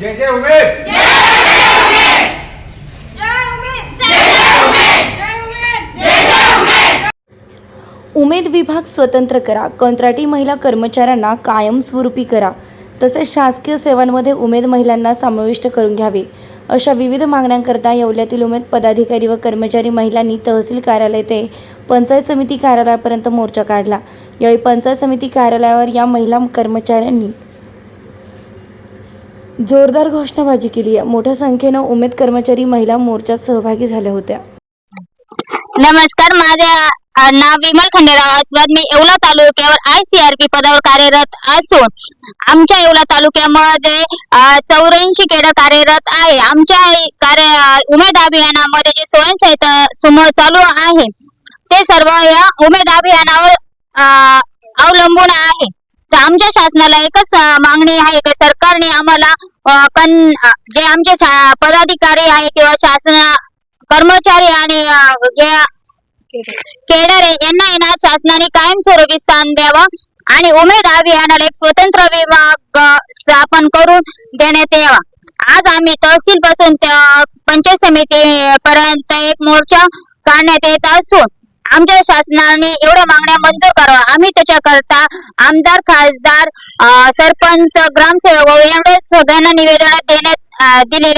उमेद! उमेद विभाग स्वतंत्र करा. कंत्राटी महिला कर्मचाऱ्यांना कायमस्वरूपी करा. तसेच शासकीय सेवांमध्ये उमेद महिलांना समाविष्ट करून घ्यावे. अशा विविध मागण्यांकरता येवल्यातील उमेद पदाधिकारी व कर्मचारी महिलांनी तहसील कार्यालय ते पंचायत समिती कार्यालयापर्यंत मोर्चा काढला. यावेळी पंचायत समिती कार्यालयावर या महिला कर्मचाऱ्यांनी जोरदार घोषणाबाजी केली. आहे मोठ्या संख्येनं उमेद कर्मचारी महिला मोर्चात सहभागी झाल्या होत्या. नमस्कार माझे नाव विमल खंडेराव अस्वाद मी येवला तालुक्यावर आय सी आर पी पदावर कार्यरत असून आमच्या येवला तालुक्यामध्ये चौऱ्याऐंशी केडर कार्यरत आहे. आमच्या कार्य उमेद अभियानामध्ये जे स्वयंसहायता समूह चालू आहे ते सर्व या उमेद अभियानावर अवलंबून आहे. तर आमच्या शासनाला एकच मागणी आहे की सरकारने आम्हाला कन जे आमचे शा- पदाधिकारी आहे किंवा शासन कर्मचारी आणि अ, केडर यांना आहे ना शासनाने कायमस्वरूपी स्थान द्यावं आणि उमेद अभियानाला एक स्वतंत्र विभाग स्थापन करून देण्यात यावा. आज आम्ही तहसील पासून त्या पंचायत समिती पर्यंत एक मोर्चा काढण्यात येत असून आमच्या शासनाने एवढ्या मागण्या मंजूर करावा. आम्ही त्याच्या आमदार खासदार अ, सरपंच ग्रामसेवक एवढे सगळ्यांना निवेदन देण्यात दिलेली